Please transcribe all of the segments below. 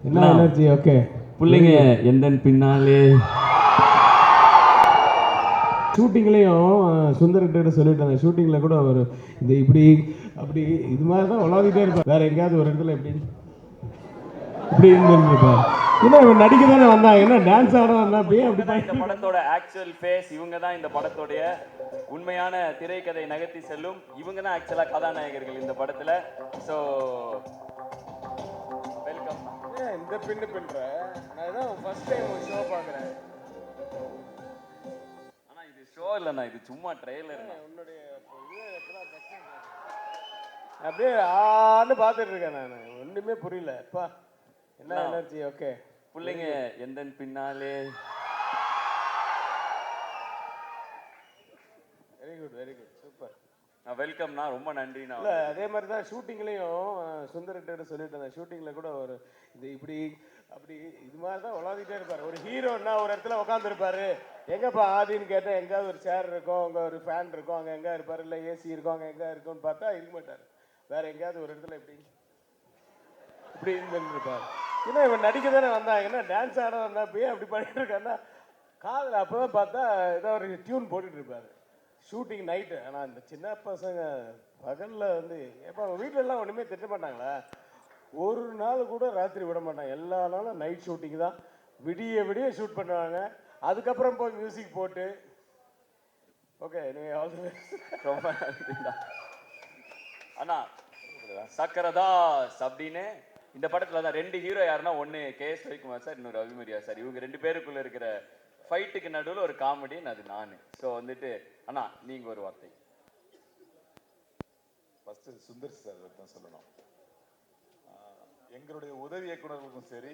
என்ன energy okay பிள்ளைங்க எந்தன் பின்னாலே? ஷூட்டிங்லேயும் சுந்தர்கிட்ட சொல்லிட்டாங்க ஷூட்டிங்கில் கூட அவர் இந்த இப்படி அப்படி இது மாதிரி தான் உலாவிட்டே இருப்பார். வேற எங்கேயாவது ஒரு இடத்துல இப்படி இப்படி இருந்துருப்பார் ஏன்னா இவன் நடிக்க தானே வந்தாங்க என்ன டான்ஸ் ஆட வந்தா அப்படியே அப்படி தான் இந்த படத்தோட ஆக்சுவல் ஃபேஸ் இவங்க தான் இந்த படத்தோடைய உண்மையான திரைக்கதை நகர்த்தி செல்லும். இவங்க தான் ஆக்சுவலா கதாநாயகர்கள் இந்த படத்துல. ஸோ இந்த பின்னு பின்ற. நான் தான் ஃபர்ஸ்ட் டைம் ஒரு ஷோ பார்க்குறேன். ஆனா இது ஷோ இல்லைண்ணா இது சும்மா ட்ரெய்லர் உன்னுடைய. அப்படியே ஆன்னு பார்த்துட்டு இருக்கேன் நான். ஒன்றுமே புரியல. அப்பா என்ன எனர்ஜி ஓகே பிள்ளைங்க எந்தன் பின்னாலே very good very good super வெல்கம்ண்ணா ரொம்ப நன்றிண்ணா. இல்லை அதே மாதிரி தான் ஷூட்டிங்லேயும் சுந்தர்கிட்ட சொல்லிட்டு ஷூட்டிங்கில் கூட ஒரு இது இப்படி அப்படி இது மாதிரி தான் உலாவிட்டே இருப்பார். ஒரு ஹீரோன்னா ஒரு இடத்துல உட்காந்துருப்பாரு எங்கப்பா ஆதின்னு கேட்டால் எங்கேயாவது ஒரு சேர் இருக்கும் அங்கே ஒரு ஃபேன் இருக்கும் அங்கே எங்கே இருப்பார்? இல்லை ஏசி இருக்கும் அங்கே எங்கே இருக்கும்னு பார்த்தா இருக்க மாட்டார். வேற எங்கேயாவது ஒரு இடத்துல இப்படி இப்படி இருந்துருப்பார். ஏன்னா இவன் நடிக்க தானே வந்தாங்க என்ன டான்ஸ் ஆட வந்தா போய் அப்படி பண்ணிட்டு இருக்கான்னா காதில் அப்போ தான் பார்த்தா ஏதோ ஒரு டியூன் போட்டுட்டு இருப்பாரு. ஷூட்டிங் நைட்டு ஆனால் இந்த சின்ன பசங்க பகலில் வந்து எப்போ வீட்ல எல்லாம் ஒன்றுமே திட்ட மாட்டாங்களா? ஒரு நாள் கூட ராத்திரி விட மாட்டாங்க. எல்லா நாளும் நைட் ஷூட்டிங் தான். விடிய விடிய ஷூட் பண்ணுவாங்க. அதுக்கப்புறம் போய் மியூசிக் போட்டு. ஓகே நீங்கள் ஆல் தி ரொம்ப அண்ணா சக்கரதாஸ் அப்படின்னு இந்த படத்தில் தான் ரெண்டு ஹீரோ யாருன்னா ஒன்று கே எஸ் ரவிக்குமார் சார் இன்னொரு அபிமரியா சார். இவங்க ரெண்டு பேருக்குள்ளே இருக்கிற ஃபைட்டுக்கு நடுவில் ஒரு காமெடின்னு அது நான். ஸோ வந்துட்டு அண்ணா நீங்க ஒரு வார்த்தை. ஃபஸ்ட்டு சுந்தர் சார் தான் சொல்லணும். ஆஹ் எங்களுடைய உதவி இயக்குனர்களுக்கும் சரி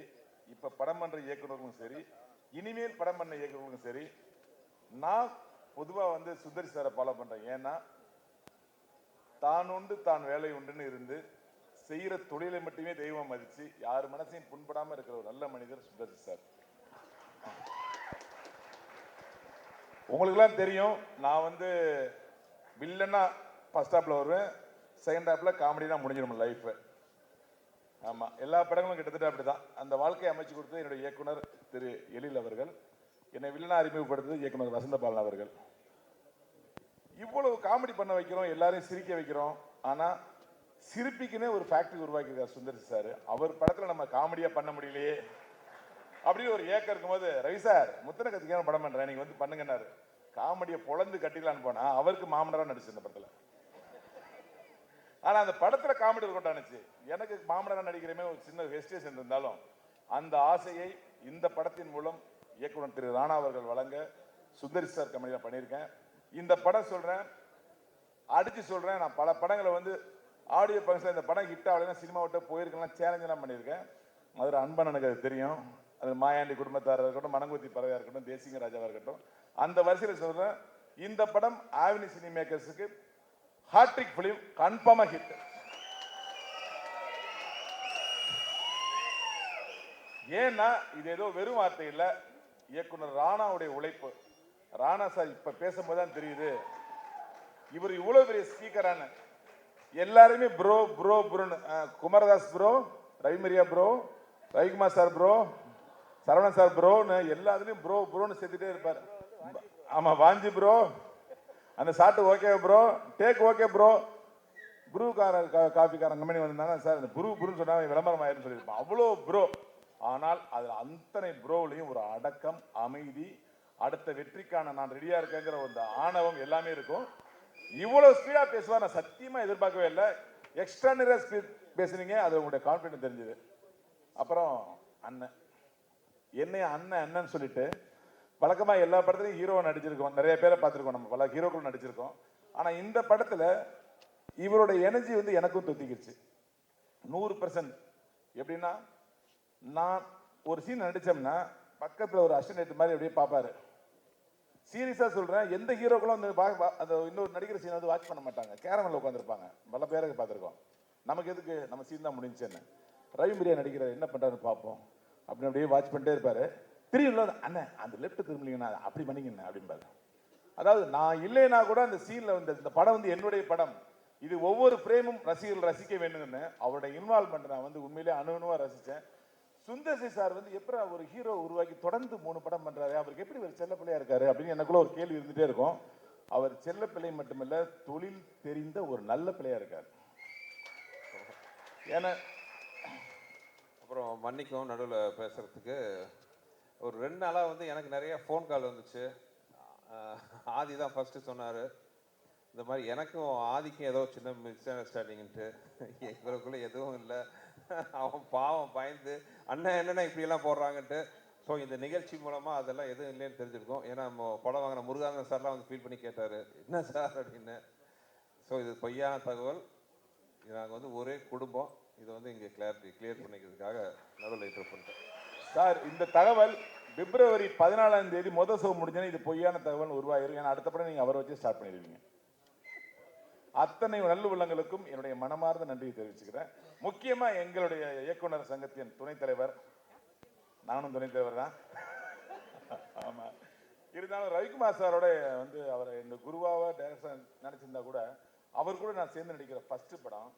இப்போ படம் பண்ணுற இயக்குனர்களுக்கும் சரி இனிமேல் படம் பண்ண இயக்குனர்களுக்கும் சரி நான் பொதுவாக வந்து சுந்தர் சாரை ஃபாலோ பண்ணுறேன் ஏன்னா தான் உண்டு தான் வேலை உண்டுன்னு இருந்து செய்கிற தொழிலை மட்டுமே தெய்வம் மதித்து யார் மனசையும் புண்படாமல் இருக்கிற ஒரு நல்ல மனிதர் சுந்தர் சார் உங்களுக்கெல்லாம் தெரியும் நான் வந்து வில்லன்னா ஃபஸ்ட் ஹாப்பில் வருவேன் செகண்ட் ஹாப்பில் காமெடினா முடிஞ்சிடும் லைஃபு ஆமாம் எல்லா படங்களும் கிட்டத்தட்ட அப்படிதான். அந்த வாழ்க்கையை அமைச்சு கொடுத்தது என்னுடைய இயக்குனர் திரு எழில் அவர்கள். என்னை வில்லனா அறிமுகப்படுத்தது இயக்குனர் வசந்தபாலன் அவர்கள். இவ்வளவு காமெடி பண்ண வைக்கிறோம் எல்லாரையும் சிரிக்க வைக்கிறோம். ஆனால் சிரிப்பிக்குன்னே ஒரு ஃபேக்ட்ரி உருவாக்கியிருக்கார் சுந்தர் சார். அவர் படத்தில் நம்ம காமெடியாக பண்ண முடியலையே. அப்படின்னு ஒரு ஏக்கம் இருக்கும்போது ரவி சார் முத்தன கத்திக்கான படம் பண்ணுறேன் நீங்க வந்து பண்ணுங்கன்னாரு. காமெடியை பொழந்து கட்டிக்கலான்னு போனா அவருக்கு மாமனரா நடிச்சு இந்த படத்துல. ஆனா அந்த படத்துல காமெடி இருக்கட்டானுச்சு எனக்கு மாமனரா நடிக்கிறமே ஒரு சின்ன ஹெஸ்டேஷன் இருந்தாலும் அந்த ஆசையை இந்த படத்தின் மூலம் இயக்குனர் திரு ராணா அவர்கள் வழங்க சுந்தரி சார் கம்பெனியில் பண்ணியிருக்கேன். இந்த படம் சொல்றேன் அடிச்சு சொல்றேன். நான் பல படங்களை வந்து ஆடியோ ஃபங்க்ஷன் இந்த படம் ஹிட் ஆகலைன்னா சினிமா விட்டு போயிருக்கலாம் சேலஞ்செல்லாம் பண்ணியிருக்கேன். மதுரை அன்பன் எனக்கு அது தெரியும். அது மாயாண்டி குடும்பத்தாராக இருக்கட்டும் மணங்குத்தி பறவையாக இருக்கட்டும் தேசிங்க ராஜாவாக இருக்கட்டும் அந்த வரிசையில் சொல்கிறேன் இந்த படம் ஆவினி சினி மேக்கர்ஸுக்கு ஹாட்ரிக் ஃபிலிம் கன்ஃபார்மாக ஹிட் ஏன்னா இது ஏதோ வெறும் வார்த்தை இல்லை. இயக்குனர் ராணாவுடைய உழைப்பு. ராணா சார் இப்போ பேசும்போது தான் தெரியுது. இவர் இவ்வளோ பெரிய ஸ்பீக்கரான எல்லாருமே bro bro ப்ரோன்னு Kumaradas bro Ravimaria bro Ravikumar sir bro Saravanan sir ப்ரோன்னு எல்லாத்துலேயும் ப்ரோ ப்ரோன்னு சேர்த்துட்டே இருப்பார். ஆமாம் வாஞ்சி ப்ரோ அந்த shot okay bro take okay bro புருக்கார காஃபிக்காரன் கம்பெனி வந்திருந்தாங்க. சார் இந்த புரு ப்ரூன்னு சொன்னாங்க விளம்பரம் ஆயிருன்னு சொல்லியிருப்பான். அவ்வளோ ப்ரோ ஆனால் அதில் அத்தனை ப்ரோவிலையும் ஒரு அடக்கம் அமைதி அடுத்த வெற்றிக்கான நான் ரெடியாக இருக்கேங்கிற ஒரு ஆணவம் எல்லாமே இருக்கும். இவ்வளோ ஸ்பீடாக பேசுவார். நான் சத்தியமாக எதிர்பார்க்கவே இல்லை. எக்ஸ்ட்ரா நிறைய ஸ்பீட் பேசுனீங்க அது உங்களுடைய கான்ஃபிடன்ஸ் தெரிஞ்சது. அப்புறம் அண்ணன். என்னைய அண்ணன் அண்ணன் சொல்லிட்டு வழக்கமாக எல்லா படத்துலையும் ஹீரோ நடிச்சிருக்கோம். நிறைய பேரை பார்த்துருக்கோம் நம்ம பல ஹீரோக்கள் நடிச்சிருக்கோம். ஆனால் இந்த படத்தில் இவரோட எனர்ஜி வந்து எனக்கும் தொத்திக்கிடுச்சு நூறு பர்சன்ட் எப்படின்னா நான் ஒரு சீன் நடித்தோம்னா பக்கத்தில் ஒரு அசிஸ்டன்ட் மாதிரி அப்படியே பார்ப்பாரு. சீரியஸாக சொல்கிறேன் எந்த ஹீரோக்களும் வந்து வா- அந்த இன்னொரு நடிக்கிற சீன் வந்து வாட்ச் பண்ண மாட்டாங்க. கேரமில் உட்காந்துருப்பாங்க பல பேருக்கு பார்த்துருக்கோம். நமக்கு எதுக்கு? நம்ம சீன் தான் முடிஞ்சுன்னு ரவி பிரியா நடிக்கிறார் என்ன பண்ணுறாருன்னு பார்ப்போம். அப்படி அப்படியே வாட்ச் பண்ணிட்டே இருப்பாரு. திரும்ப அண்ணன் அந்த லெஃப்ட் திரும்பலீங்கண்ணா அப்படி பண்ணிக்கண்ணே அப்படின்பாரு அதாவது நான் இல்லைன்னா கூட அந்த சீனில் வந்து இந்த படம் வந்து என்னுடைய படம். இது ஒவ்வொரு பிரேமும் ரசிகர்கள் ரசிக்க வேண்டும்னு அவருடைய இன்வால்மெண்ட் நான் வந்து உண்மையிலேயே அணுகுணுவா ரசித்தேன் சுந்தர்சி சார் வந்து எப்படி ஒரு ஹீரோ உருவாக்கி தொடர்ந்து மூணு படம் பண்ணுறாரு அவருக்கு எப்படி ஒரு செல்ல பிள்ளையா இருக்காரு? அப்படின்னு எனக்குள்ள ஒரு கேள்வி இருந்துகிட்டே இருக்கும். அவர் செல்ல பிள்ளை மட்டுமல்ல தொழில் தெரிந்த ஒரு நல்ல பிள்ளையாக இருக்கார். ஏன்னா அப்புறம் மன்னிக்கவும் நடுவில் பேசுகிறதுக்கு ஒரு ரெண்டு நாளாக வந்து எனக்கு நிறைய ஃபோன் கால் வந்துச்சு. ஆதி தான் ஃபஸ்ட்டு சொன்னார். இந்த மாதிரி எனக்கும் ஆதிக்கும் ஏதோ சின்ன மிஸ் அண்டர்ஸ்டாண்டிங்ன்ட்டு எங்களுக்குள்ள எதுவும் இல்லை. அவன் பாவம் பயந்து அண்ணன் என்னென்ன இப்படியெல்லாம் போடுறாங்கன்ட்டு. ஸோ இந்த நிகழ்ச்சி மூலமாக அதெல்லாம் எதுவும் இல்லைன்னு தெரிஞ்சிருக்கோம். ஏன்னா நம்ம படம் வாங்கின முருகானந்த சார்லாம் வந்து ஃபீல் பண்ணி கேட்டார். என்ன சார்? அப்படின்னு. ஸோ இது பொய்யான தகவல். நாங்கள் வந்து ஒரே குடும்பம். இதை வந்து இங்கே கிளாரிட்டி கிளியர் பண்ணிக்கிறதுக்காக நடுவில் இன்டர் பண்ணிட்டேன் சார் இந்த தகவல் பிப்ரவரி பதினாலாம் தேதி மொதல் ஷோ முடிஞ்சோன்னா இது பொய்யான தகவல் உருவாயிரும். ஏன்னா அடுத்த படம் நீங்கள் அவரை வச்சு ஸ்டார்ட் பண்ணிடுவீங்க. அத்தனை நல்ல உள்ளங்களுக்கும் என்னுடைய மனமார்ந்த நன்றியை தெரிவிச்சுக்கிறேன். முக்கியமாக எங்களுடைய இயக்குனர் சங்கத்தின் துணைத் தலைவர். நானும் துணைத் தலைவர் தான். ஆமாம் இருந்தாலும் ரவிக்குமார் சாரோட வந்து அவரை இந்த குருவாவை டைரக்டர் நினச்சிருந்தா கூட அவர் கூட நான் சேர்ந்து நடிக்கிற ஃபஸ்ட்டு படம்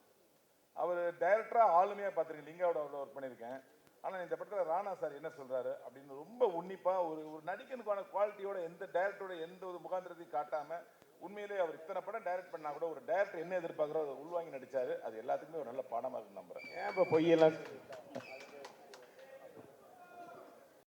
அவர் டைரக்டரா ஆளுமையாக பார்த்துருக்கேன். லிங்காவோட அவரோட ஒர்க் பண்ணியிருக்கேன். ஆனால் இந்த படத்தில் ராணா சார் என்ன சொல்கிறாரு அப்படின்னு ரொம்ப உன்னிப்பாக ஒரு ஒரு நடிகனுக்கான குவாலிட்டியோட எந்த டைரக்டரோட எந்த ஒரு முகாந்திரத்தையும் காட்டாமல் உண்மையிலேயே அவர் இத்தனை படம் டைரக்ட் பண்ணால் கூட ஒரு டைரக்டர் என்ன எதிர்பார்க்குறோ அதை உள்வாங்கி நடித்தார் அது எல்லாத்துக்குமே ஒரு நல்ல பாடமாக இருக்கு நம்புறேன். ஏன் இப்போ பொய்யெல்லாம்